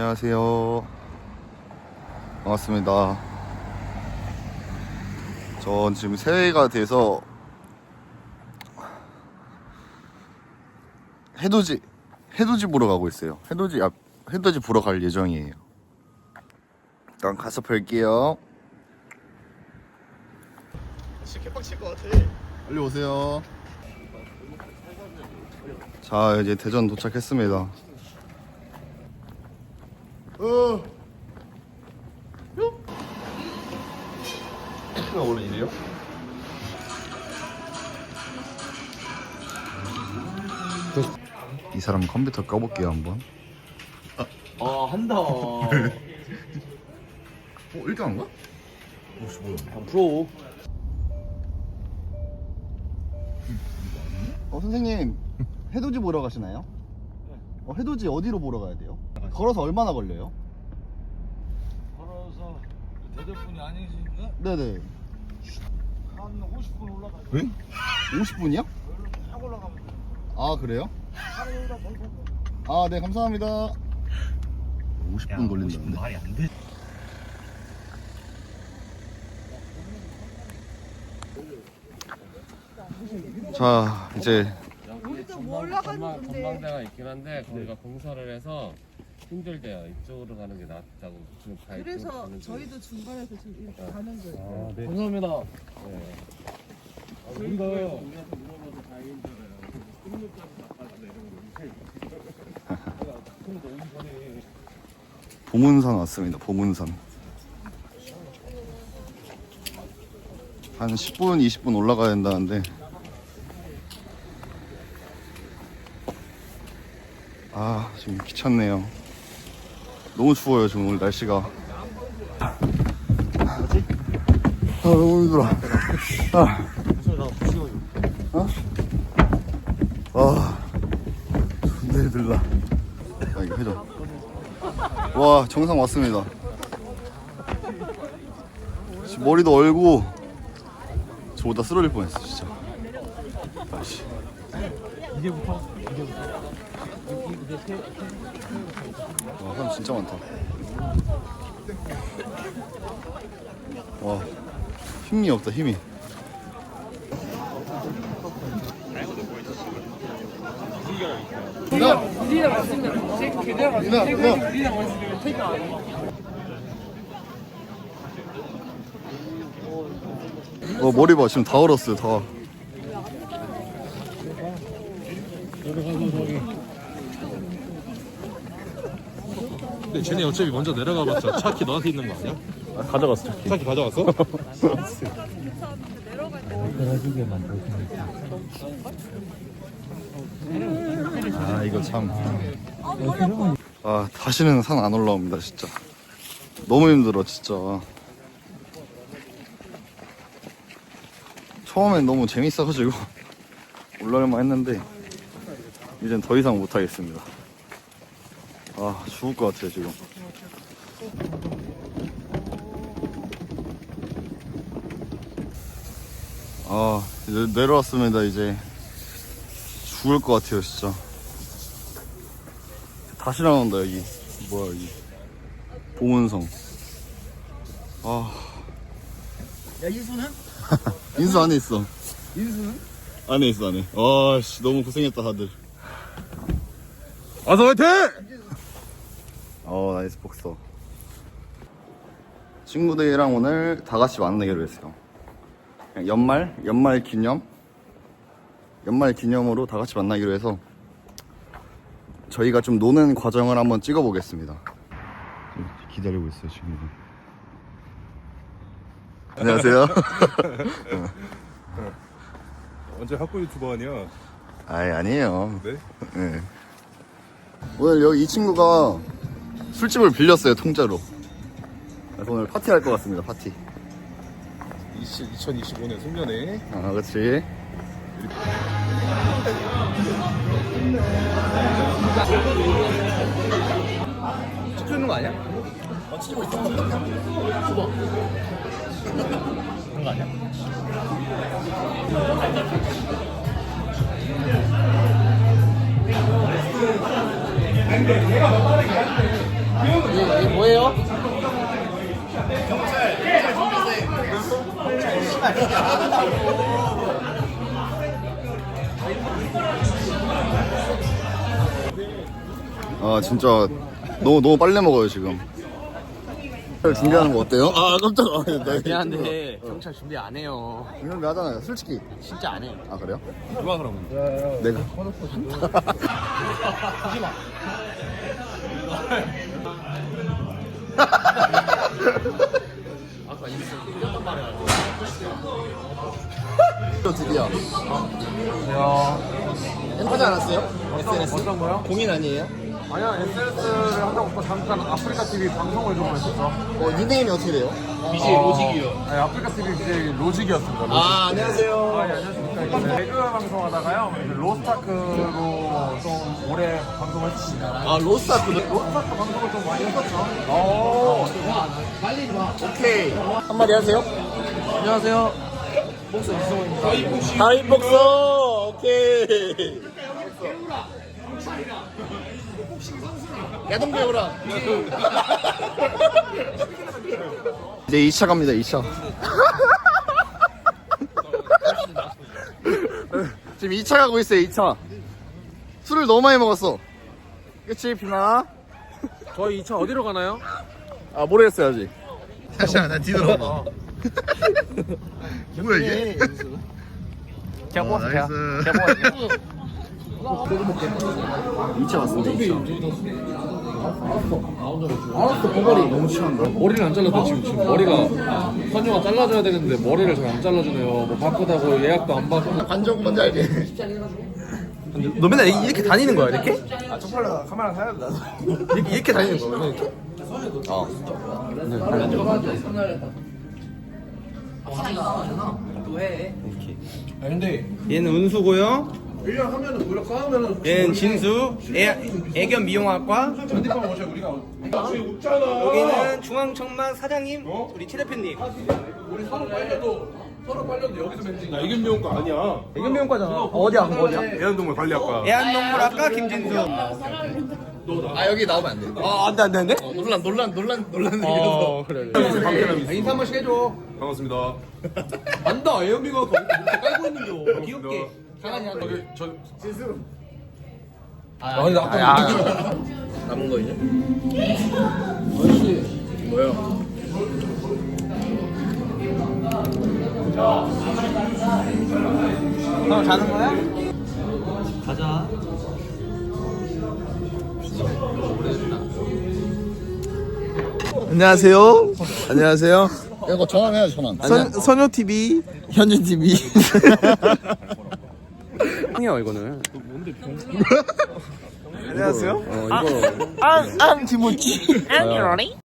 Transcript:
안녕하세요. 반갑습니다. 전 지금 새해가 돼서 해돋이 해돋이 보러 가고 있어요. 해돋이 앞 해돋이 보러 갈 예정이에요. 일단 가서 뵐게요. 같아. 빨리 오세요. 자 이제 대전 도착했습니다. 어. 가 원래 이래요? 이 사람 컴퓨터 꺼볼게요 한번. 아 한다. 어 1등 한 거야? 혹시 뭐야? 프로. 어 선생님 해돋이 보러 가시나요? 어, 해돋이 어디로 보러 가야 돼요? 걸어서 얼마나 걸려요? 걸어서 대대분이 아니신가? 네네. 한 50분 올라가죠. 응? 50분이요? 쭉 올라가면 돼요. 아 그래요? 차를 여기다 걸고. 아 네 감사합니다. 50분 걸린다는데? 말이 안 돼. 자 이제 우리도 뭐 올라가는 전망, 건데 전망대가 있긴 한데 거기가 공사를 해서 힘들대요. 이쪽으로 가는 게 낫다고 지금 다 이쪽으로 그래서 가는. 저희도 중간에서 지금 이렇게 가는 거예요. 아, 네. 감사합니다. 네. 우리가 우리한테 물어봐도 다행인 줄 알아요. 끝물까지 나빠서 내려오는 게. 봉은산 왔습니다. 봉은산. 한 10분, 20분 올라가야 된다는데. 아, 지금 귀찮네요. 너무 추워요, 지금 오늘 날씨가. 뭐지? 아, 너무 힘들어. 아. 어? 아, 존나 힘들다. 아, 이거 해줘. 와 정상 왔습니다 지금 머리도 얼고 저보다 쓰러질 뻔했어 진짜 아씨 와 사람 진짜 많다. 와 힘이 없다 힘이. 누나 누나. 어 머리 봐. 지금 다 얼었어요 다 쟤네 어차피 먼저 내려가봤자 차키 너한테 있는 거 아니야? 가져갔어 차키 차키 가져갔어? 아 이거 참. 아 다시는 산 안 올라옵니다 진짜. 너무 힘들어 진짜. 처음엔 너무 재밌어가지고 올라올만 했는데 이젠 더 이상 못 하겠습니다. 아 죽을 것 같아요 지금. 아 이제 내려왔습니다 이제. 죽을 것 같아요 진짜 다시 나온다 여기 뭐야 여기 봉은성 아 야 인수는? 인수 안에 있어 인수는? 안에 있어 안에 아씨 너무 고생했다 다들 와서 화이팅! 어 나이스 복서. 친구들이랑 오늘 다 같이 만나기로 했어요. 그냥 연말 연말 기념 연말 기념으로 다 같이 만나기로 해서 저희가 좀 노는 과정을 한번 찍어 보겠습니다. 기다리고 있어요 지금 안녕하세요. 언제 학교 유튜버 아니야? 아이 아니에요. 네? 네. 오늘 여기 이 친구가 술집을 빌렸어요 통짜로. 그래서 오늘 파티 할 것 같습니다 파티. 20, 2025년 송년회. 아 그렇지 찍고 있는 거 아니야? 이게 뭐예요? 아 진짜 너무 너무 빨리 먹어요 지금. 준비하는 거 어때요? 아 깜짝아. 나 미안한데 경찰 준비 안 해요. 준비 하잖아요. 솔직히. 진짜 안 해요. 아 그래요? 누가 그러면? 내가. 또 드디어. 하지 않았어요? SNS? 어떤 거요? 공인 아니에요? 아니야 SNS를 하다 보니까 잠깐 아프리카 TV 방송을 좀 했었어. 어, 닉네임이 어떻게 돼요? BJ 로직이요. 네, 아프리카 TV BJ 로직이었습니다. 로직. 아 안녕하세요. 아, 예, 안녕하십니까. 이제 배그 방송하다가요. 이제 로스타크로 좀 오래 방송을 했습니다. 아 로스타크. 로스타크 방송을 좀 많이 했었죠. 오. 오케이. 한마디 하세요. 안녕하세요. 하이복서. 오케이. 야동 배우라. 이제 2차 갑니다. 2차. 지금 2차 가고 있어요. 2차. 술을 너무 많이 먹었어. 그치 비나? 저희 2차 어디로 가나요? 아 모르겠어요 아직. 다시야 나 뒤돌아봐. 뭐야 이게? 제가 뽑았어, 제가. 제가 뽑았어. 2차 왔습니다. 2차. 알았어 버버리 너무 취한다. 머리를 안 잘랐대 지금 지금 머리가 선유가 잘라줘야 되는데 머리를 잘 안 잘라주네요 뭐 바쁘다고 예약도 안 받고 관종 뭔지 알지? 너 맨날 이렇게 다니는 거야, 이렇게? 아, 쪽팔려. 카메라 사야 돼, 나도. 이렇게, 이렇게 다니는 거야, 맨날 이렇게? 얘는 은수고요. 얘는 진수. 애, 애견 미용학과. 여기는 중앙청막 사장님, 우리 최 대표님. 애견 미용과 아니야 애견 미용과잖아. 어디야, 어디야? 애완동물 관리학과 애완동물학과 김진수. 아 여기 나오면 안 돼. 아, 안 돼, 안 돼, 안 돼? 논란 논란 논란 논란 어, 그래, 그래. 방패남 인사 한 번씩 해줘. 반갑습니다 안다, 애견미가 깔고 있는겨. 귀엽게. 여기 저 아, 근데 아까 남은 거 이제? 형 자는 거야? 가자. 안녕하세요. 안녕하세요. 이거 전화해야지 전화. 선, 선효 TV, 현준 TV. 형이야 이거는. 안녕하세요. 어 이거 앙, 앙, 김치.